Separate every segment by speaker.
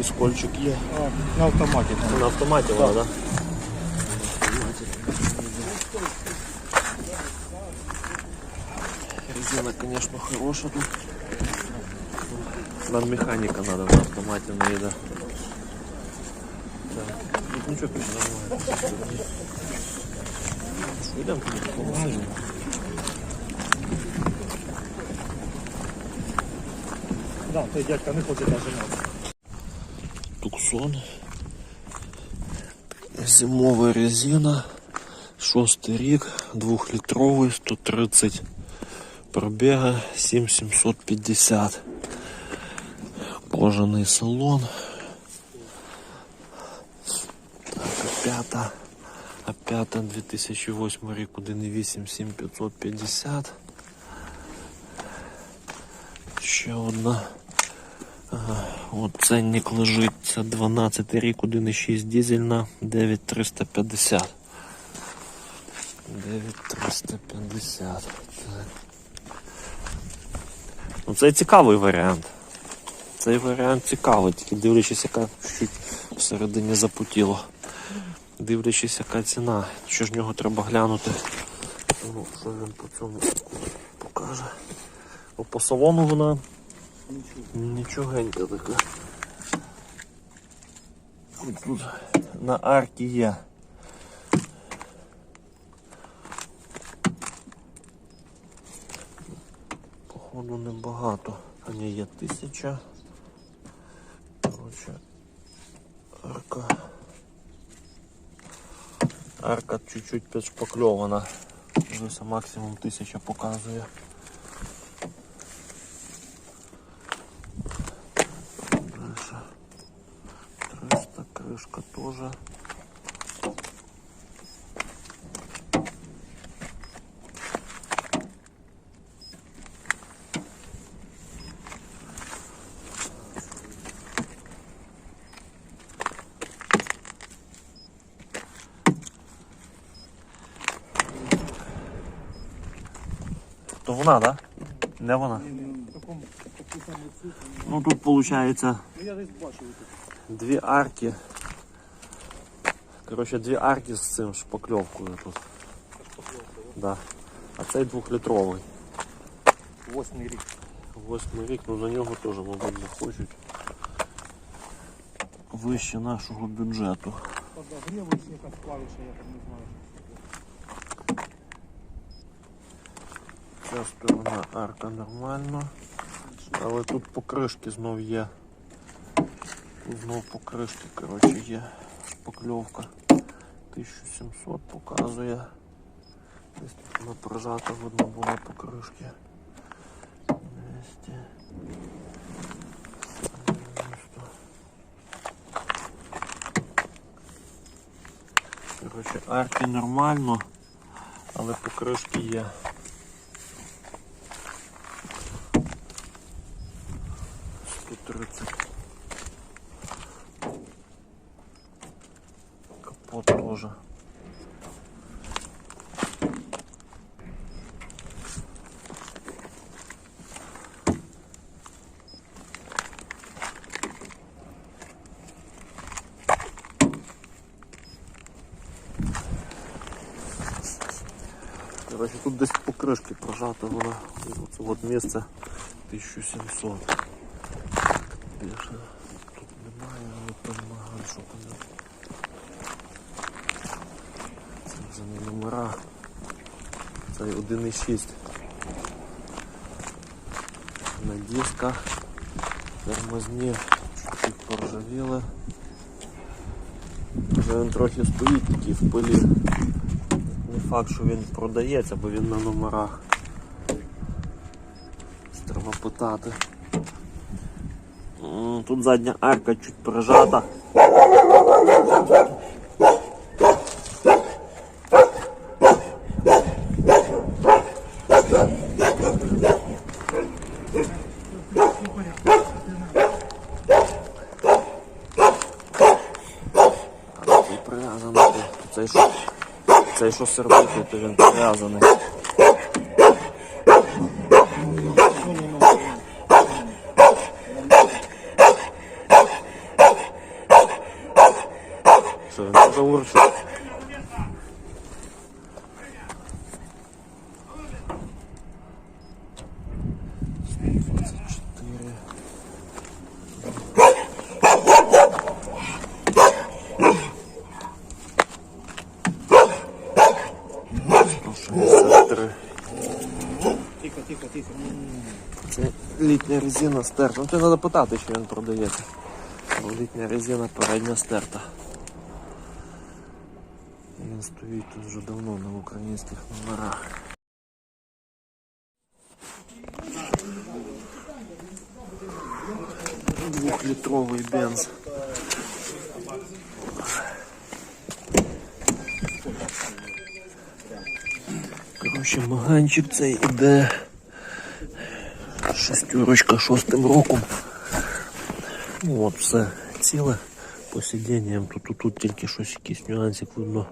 Speaker 1: скольчик є.
Speaker 2: На автоматі.
Speaker 1: На автоматі вона, так? Резина, конечно, хороша тут. Нам механіка надо на автоматі не їде. Так. Тут нічого пише нормально. Що, Йдемо туди, поможемо.
Speaker 2: Да, той дядька не хоче навіть мати.
Speaker 1: Туксон. Зимова резина. Шостий рік, двохлітровий, 130 пробіга, 7750. Кожаний салон. П'ята. А п'ята 2008 рік, 1.8 7550. Ще одна. От лежить, це 12 рік, 1,6 дизельна, 9350. 9350. Ну це цікавий варіант. Цей варіант цікавий, тільки дивлячись, яка чуть всередині запутіло. Дивлячись, яка ціна. Що ж нього треба глянути. Ну, що він по цьому покаже. Бо По салону вона Нічогенька така. Тут, тут на аркі є. Походу небагато. А ні, є тисяча. Коротше, арка. Арка чуть-чуть підшпакльована. Дивися, максимум тисяча показує. Тоже. То вона, да? Не вона. Ну тут получается
Speaker 2: Ну я десь бачив тут.
Speaker 1: Дві арки. Коротше, дві арки з цим шпакльовкою тут. Да. А цей двохлітровий.
Speaker 2: Восьмий рік.
Speaker 1: Восьмий рік, ну за нього теж, мабуть, захочуть. Вище нашого бюджету.
Speaker 2: Подогрівається якась клавіша, я там не знаю.
Speaker 1: Ця сторона арка нормально. Але тут покришки знов є. Тут знов покришки, коротше, є шпакльовка. 1700 показує. Десь тут вона прожата, видно було покришки. 200. 90. Арки нормально, але покришки є. Тут 30. Короче, тут десь покришки прожата вона. Оце от місце 1700. Більше тут немає, але там багато що там. Це вже не номера. Це 1,6. На дисках. Тормозні чуть-чуть поржавіли. Вже він трохи стоїть такий в пилі. Факт, що він продається, бо він на номерах. Треба питати. Тут задня арка чуть прижата. щось робити, то він пов'язаний.
Speaker 2: Це дуже урчить.
Speaker 1: Це літня резина стерта. Ну, це треба питати, що він продається. Літня резина передня стерта. Він стоїть тут вже давно на українських номерах. Двухлітровий бенз. Коротше, маганчик цей іде шестерочка шостим роком. Ну, все ціле. По сидінням тут, тут, тут тільки щось якийсь нюансик видно.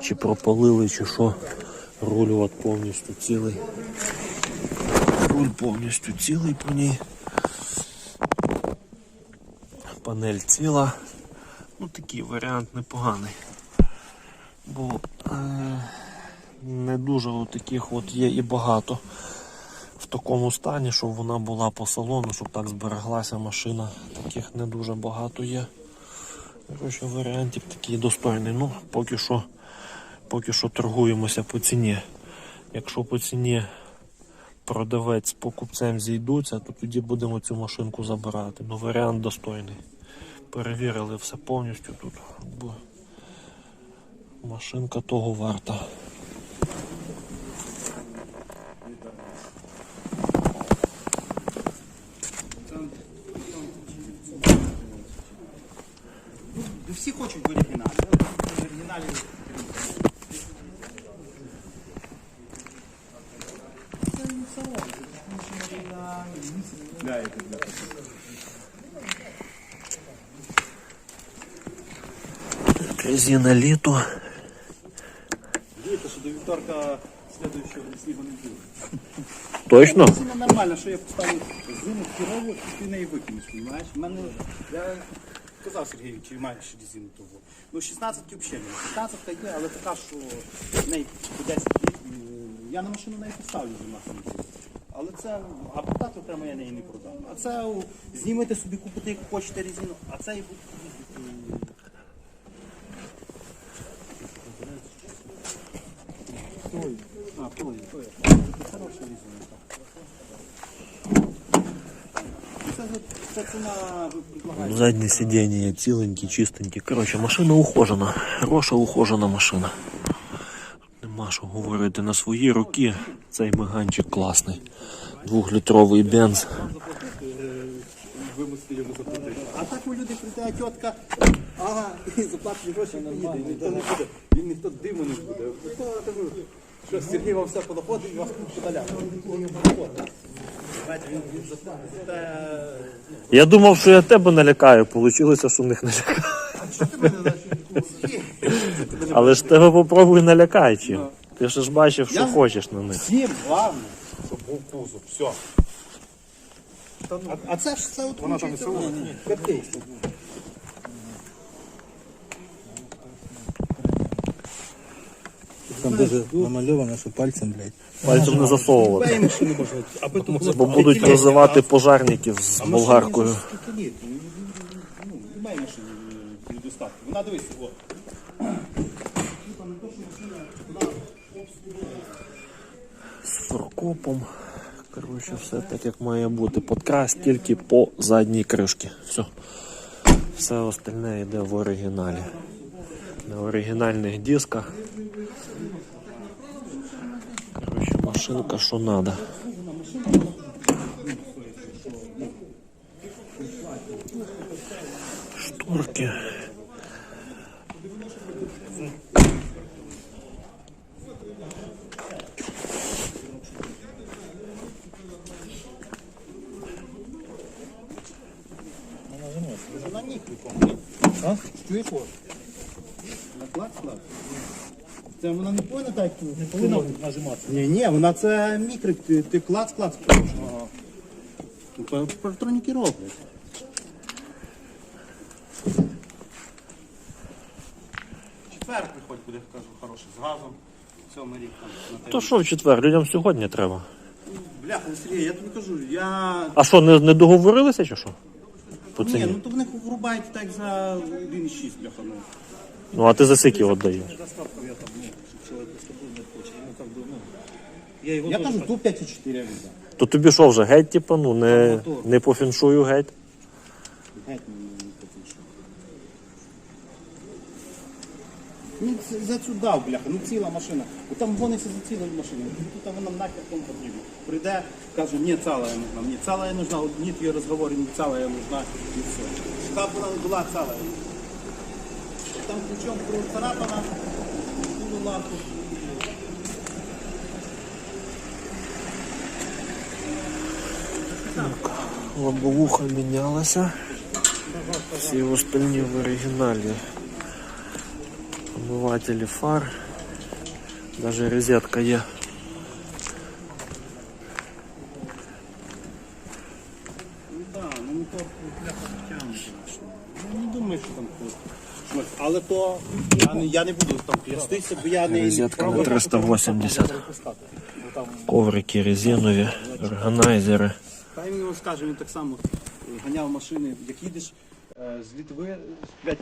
Speaker 1: Чи пропалили, чи що. Руль от повністю цілий. Руль повністю цілий по ній. Панель ціла. Ну такий варіант непоганий. Бо е, не дуже от таких от є і багато такому стані, щоб вона була по салону, щоб так збереглася машина. Таких не дуже багато є. Коротше, варіантів такий достойний. Ну, поки що, поки що торгуємося по ціні. Якщо по ціні продавець з покупцем зійдуться, то тоді будемо цю машинку забирати. Ну, варіант достойний. Перевірили все повністю тут. Машинка того варта.
Speaker 3: Всі хочуть в оригіналі. В оригіналі
Speaker 1: Резина літо.
Speaker 3: Дивіться, що до вівторка слідуючого снігу не буде.
Speaker 1: Точно?
Speaker 3: Це нормально, що я поставлю зиму хірову, і ти неї викинеш, розумієш? Мене, я казав Сергію, чи маєш ще резину того. Ну, 16 взагалі немає. 15 є, але така, що в неї по 10 літ, я на машину неї поставлю зима. Але це, а продати окремо я неї не продам. А це о, знімете собі, купите, яку хочете резину, а це і буде їздити. А, той, той. Хороша резина. Це, це ціна, ви предлагаєте.
Speaker 1: Заднє сидіння ціленькі, чистенькі. Коротше, машина ухожена. Хороша ухожена машина. Нема що говорити на свої роки. Цей меганчик класний. Двохлітровий бенз.
Speaker 3: А так у люди прийде тітка, ага, і заплатить гроші поїде. Ніхто не буде, він ніхто диму не буде. Що Сергій вам все понаходить і вас подаляє. Та,
Speaker 1: Я думав, що я тебе налякаю, Получилося, що них налякаю.
Speaker 3: що ти мене?
Speaker 1: Але ж тебе попробуй налякай чим. Ти ж бачив, що
Speaker 3: Я-
Speaker 1: хочеш на них.
Speaker 3: Всім головне, щоб був кузов. Все. А, а це ж це от Вона там не Капець.
Speaker 4: Там дуже намальовано, що пальцем, блядь.
Speaker 1: Пальцем не засовувати.
Speaker 3: Можна. Аби
Speaker 1: Бо будуть розвивати пожарників з болгаркою.
Speaker 3: Ну, немає машини недостатку. Вона дивись, о.
Speaker 1: з форкопом. Коротше, все так як має бути. Подкрас тільки по задній кришці. Все. Все остальне йде в оригіналі. На оригінальних дисках. Коротше, машинка що надо. Шторки.
Speaker 3: Вона мікро. А? Чуєш? На клак, клак. Це вона не повинна нажимати. Ні, ні, вона це мікро, ти, ти клац, клац. Ага. Електроніки роблять. четвер приходь буде, кажу, хороший, з газом. Сьомий рік там на
Speaker 1: То що в четвер? Людям сьогодні треба.
Speaker 3: Бляха, ну, Сергій, я тобі кажу, я.
Speaker 1: А що, не, не договорилися чи що? По
Speaker 3: Ні,
Speaker 1: ціні?
Speaker 3: ну то вони врубають так за 1,6, бляха, ну.
Speaker 1: Ну а ти за скільки віддаєш?
Speaker 2: Доставку я там, я его
Speaker 3: Я
Speaker 2: тоже
Speaker 3: кажу, до 5,4 я віддам.
Speaker 1: То тобі що вже геть, типу, ну не, не по фіншую геть.
Speaker 3: Геть не, не потишу. Ну, це- за цю дав, бляха, ну ціла машина. Бо там гониться за цілою машиною. Тут вона нахер кому потрібно. Прийде, каже, ні, ціла я нужна, мені ціла я нужна, одні твої розговори, ні, ціла я нужна, і все. Щоб вона не була ціла я нужна. Там ключом процарапана, цілу лампу.
Speaker 1: Лобовуха мінялася. Всі остальні в оригіналі. Омивателі фар. Даже розетка є.
Speaker 3: Так. Але то я не, я не буду там клястися, бо я не
Speaker 1: Розетка на 380. Коврики резинові, органайзери.
Speaker 3: Та він скаже, він так само е, ганяв машини, як їдеш з Літви, блядь,